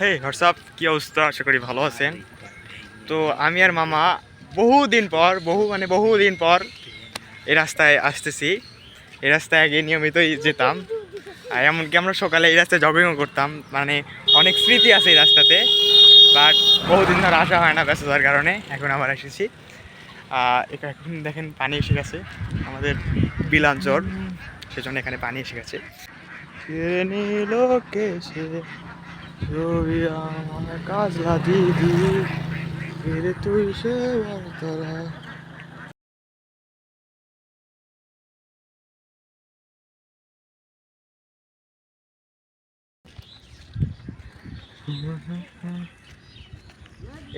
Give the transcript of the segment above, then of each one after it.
হে WhatsApp কি অবস্থা? আশা করি ভালো আছেন। তো আমি আর মামা বহু দিন পর বহু মানে বহু দিন পর এই রাস্তায় আসতেছি। এই রাস্তায় আগে নিয়মিতই যেতাম। আর এমনকি আমরা সকালে এই রাস্তায় জগিংও করতাম। মানে অনেক স্মৃতি আছে এই রাস্তাতে। বাট বহুদিন ধরে আসা হয় না ব্যস্ততার কারণে। এখন আবার এসেছি। আহ, এখানে দেখেন পানি এসে গেছে। আমাদের বিলাঞ্চর। সেজন্য এখানে পানি এসে গেছে। কেসে রবি আমার কাজলা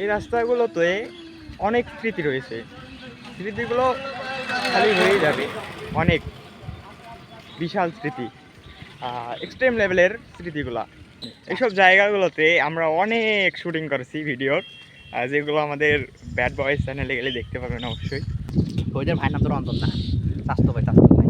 এই রাস্তাগুলোতে অনেক স্মৃতি রয়েছে। স্মৃতিগুলো খালি হয়ে যাবে। অনেক বিশাল স্মৃতি এক্সট্রিম লেভেলের স্মৃতিগুলা। এইসব জায়গাগুলোতে আমরা অনেক শুটিং করেছি ভিডিওর যেগুলো আমাদের ব্যাড বয়েস চ্যানেলে গেলে দেখতে পাবেন অবশ্যই। ওইটার ভাই নাম তো রঞ্জন না স্বাস্থ্য ভাই স্বাস্থ্য ভাই।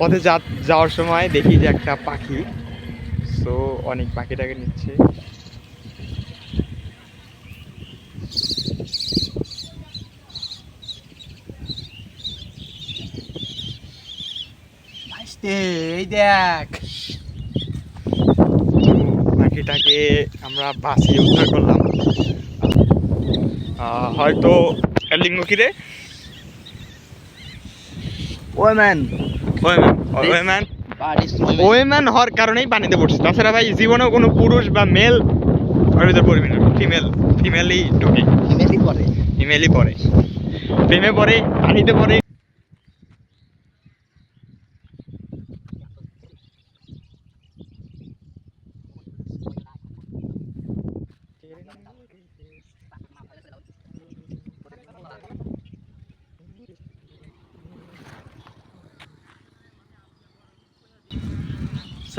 পথে যাওয়ার সময় দেখি যে একটা পাখি সো অনেক পাখিটাকে নিচ্ছে। ভাইস্তে এই দেখ। পাখিটাকে আমরা বাঁচিয়ে উদ্ধার করলাম। হয়তো লিঙ্গ কি রে? ওয়েম্যান। Woman woman. হওয়ার কারণেই পানিতে পড়ছে তাছাড়া ভাই জীবনেও কোনো পুরুষ বা মেল ওর ভিতরে পড়বে না। ফিমেল ফিমেলই ঢুকে। ফ্যামিলি করে ফিমেলই পড়ে। প্রেমে পড়ে পানিতে পড়ে।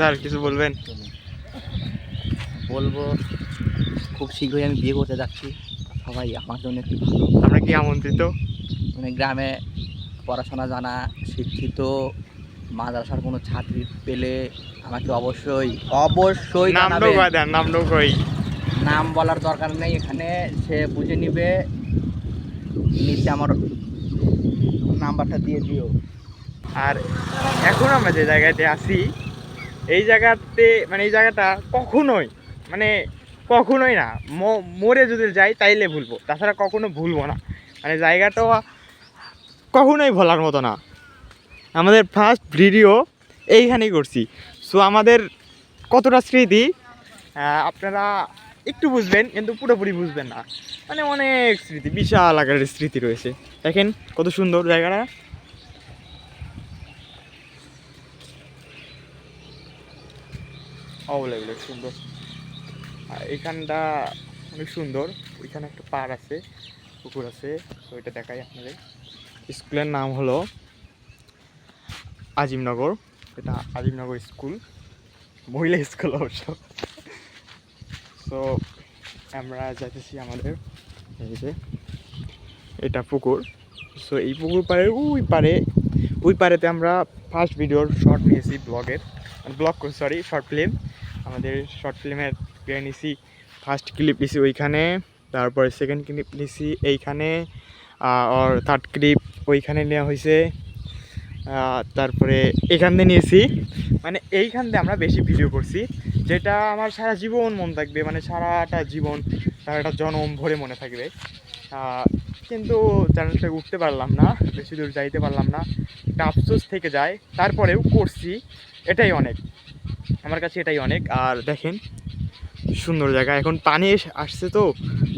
স্যার কিছু বলবেন? বলব খুব শীঘ্রই আমি বিয়ে করতে যাচ্ছি। সবাই আমার জন্য একটু ভালো। আমরা কি আমন্ত্রিত? মানে গ্রামে পড়াশোনা জানা শিক্ষিত মাদ্রাসার কোনো ছাত্রী পেলে আমাকে অবশ্যই অবশ্যই নাম দেন নাম নাম বলার দরকার নেই এখানে সে বুঝে নিবে। নিচে আমার নাম্বারটা দিয়ে দিও। আর এখন আমরা যে জায়গাতে আছি এই জায়গাতে মানে এই জায়গাটা কখনোই মানে কখনোই না মরে যদি যাই তাইলে ভুলবো, তাছাড়া কখনো ভুলবো না। মানে জায়গাটা কখনোই ভোলার মতো না। আমাদের ফার্স্ট ভিডিও এইখানেই করছি। সো আমাদের কতটা স্মৃতি আপনারা একটু বুঝবেন, কিন্তু পুরোপুরি বুঝবেন না। মানে অনেক স্মৃতি, বিশাল আকারের স্মৃতি রয়েছে। দেখেন কত সুন্দর জায়গাটা। অবলেবলে সুন্দর। আর এখানটা অনেক সুন্দর। ওইখানে একটা পাড় আছে, পুকুর আছে, তো এটা দেখাই আপনাদের। স্কুলের নাম হলো আজিমনগর। এটা আজিমনগর স্কুল, মহিলা স্কুল অবশ্য। তো আমরা যাইতেছি আমাদের, এই যে, এটা পুকুর। সো এই পুকুর পাড়ে ওই পারে ওই পাড়েতে আমরা ফার্স্ট ভিডিওর শর্ট নিয়েছি ব্লগের ব্লগ সরি শর্ট ফিল্ম আমাদের শর্ট ফিল্মের পেয়ে নিছি। ফার্স্ট ক্লিপ নিছি ওইখানে, তারপরে সেকেন্ড ক্লিপ নিছি এইখানে আর থার্ড ক্লিপ ওইখানে নেওয়া হয়েছে তারপরে এখান দিয়ে নিয়েছি। মানে এইখান দিয়ে আমরা বেশি ভিডিও করছি, যেটা আমার সারা জীবন মন থাকবে মানে সারাটা জীবন, সারাটা জনম ভরে মনে থাকবে। কিন্তু চ্যানেল থেকে উঠতে পারলাম না, বেশি দূর যাইতে পারলাম না। একটা আফসোস থেকে যায়, তারপরেও করছি, এটাই অনেক। আমার কাছে এটাই অনেক। আর দেখেন, সুন্দর জায়গা। এখন পানি আসছে তো,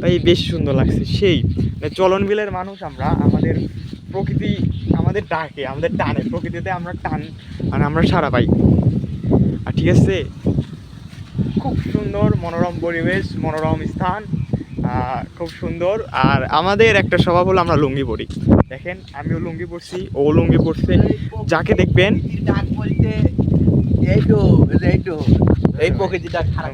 তাই বেশ সুন্দর লাগছে। সেই মানে চলন বিলের মানুষ আমরা, আমাদের প্রকৃতি আমাদের ডাকে, আমাদের টানে। প্রকৃতিতে আমরা টান মানে আমরা সারা পাই। আর ঠিক আছে, খুব সুন্দর মনোরম পরিবেশ, মনোরম স্থান খুব সুন্দর। আর আমাদের একটা স্বভাব হলো আমরা লুঙ্গি পরি। দেখেন, আমিও লুঙ্গি পরছি, ও লুঙ্গি পরছে। যাকে দেখবেন ডাক বলতে এইটু এইটু। এই প্রকৃতিটা খারাপ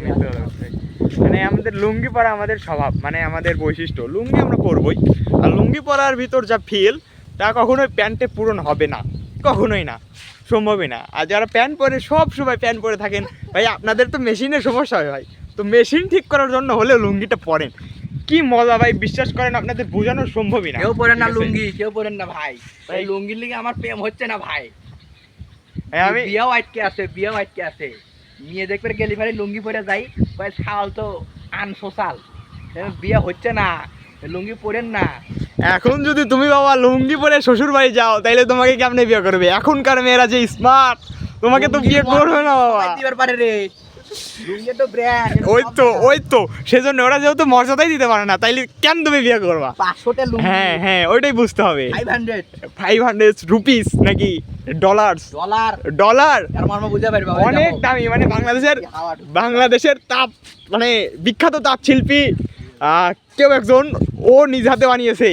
মানে আমাদের লুঙ্গি পরা আমাদের স্বভাব মানে আমাদের বৈশিষ্ট্য। লুঙ্গি আমরা পরবই। আর লুঙ্গি পরার ভিতর যা ফিল তা কখনোই প্যান্টে পূরণ হবে না। কখনোই না। সম্ভবই না। আর যারা প্যান্ট পরে সব সময় প্যান্ট পরে থাকেন ভাই আপনাদের তো মেশিনের সমস্যা হয় ভাই। তো মেশিন ঠিক করার জন্য হলেও লুঙ্গিটা পরেন। কি মজা ভাই বিশ্বাস করেন আপনাদের বোঝানো সম্ভবই না। কেউ পরেন না লুঙ্গি কেউ পরেন না ভাই। ভাই- লুঙ্গির লিগে আমার প্রেম হচ্ছে না ভাই, আমি বিয়াও আটকে আছে বিয়াও আটকে আছে। দেখবে গেলি লুঙ্গি পরে যাই শাল তো আনসোশাল। বিয়ে হচ্ছে না লুঙ্গি পরেন না। এখন যদি তুমি বাবা লুঙ্গি পরে শ্বশুর বাড়ি যাও তাইলে তোমাকে কেমনে বিয়ে করবে? এখনকার মেয়েরা যে স্মার্ট তোমাকে তো বিয়ে করবে না বাবা। দিবার পারে রে। ওই তো ওই তো সেজন্য ওরা যেহেতু মর্যাদাই দিতে পারে না তাইলে কেন তুমি বিয়ে করবা? হ্যাঁ হ্যাঁ ওইটাই বুঝতে হবে। ফাইভ হান্ড্রেড রুপিস নাকি ডলার ডলার পারবে অনেক দামি মানে বাংলাদেশের বাংলাদেশের তাপ মানে বিখ্যাত তাপ শিল্পী কেউ একজন ও নিজ হাতে বানিয়েছে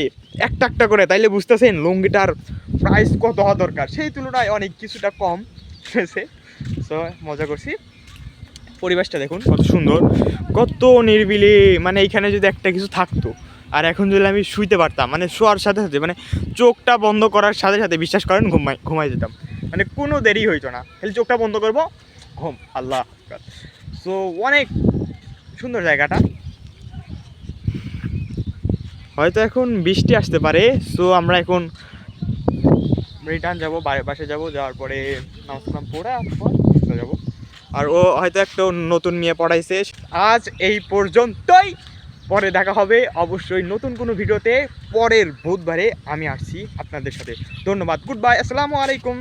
একটা একটা করে। তাইলে বুঝতেছেন লুঙ্গিটার প্রাইস কত হওয়া দরকার। সেই তুলনায় অনেক কিছুটা কম হয়েছে। সো মজা করছি। পরিবেশটা দেখুন। কত সুন্দর। কত নিরিবিলি মানে এইখানে যদি একটা কিছু থাকতো, আর এখন যদি আমি শুইতে পারতাম মানে শোয়ার সাথে সাথে মানে চোখটা বন্ধ করার সাথে সাথে বিশ্বাস করেন, ঘুমাই ঘুমাই যেতাম। মানে কোনো দেরি হইতো না। খালি চোখটা বন্ধ করব, ঘুম। আল্লাহ সো অনেক সুন্দর জায়গাটা। হয়তো এখন বৃষ্টি আসতে পারে। সো আমরা এখন রিটার্ন যাব বাসে যাব, যাওয়ার পরে নামাজ পড়ে চলে যাব। আর ও হয়তো একটা নতুন মেয়ে পড়াইছে। আজ এই পর্যন্তই। পরে দেখা হবে অবশ্যই নতুন কোনো ভিডিওতে। পরের বুধবারে আমি আসছি আপনাদের সাথে। ধন্যবাদ। গুড বাই আসসালামু আলাইকুম।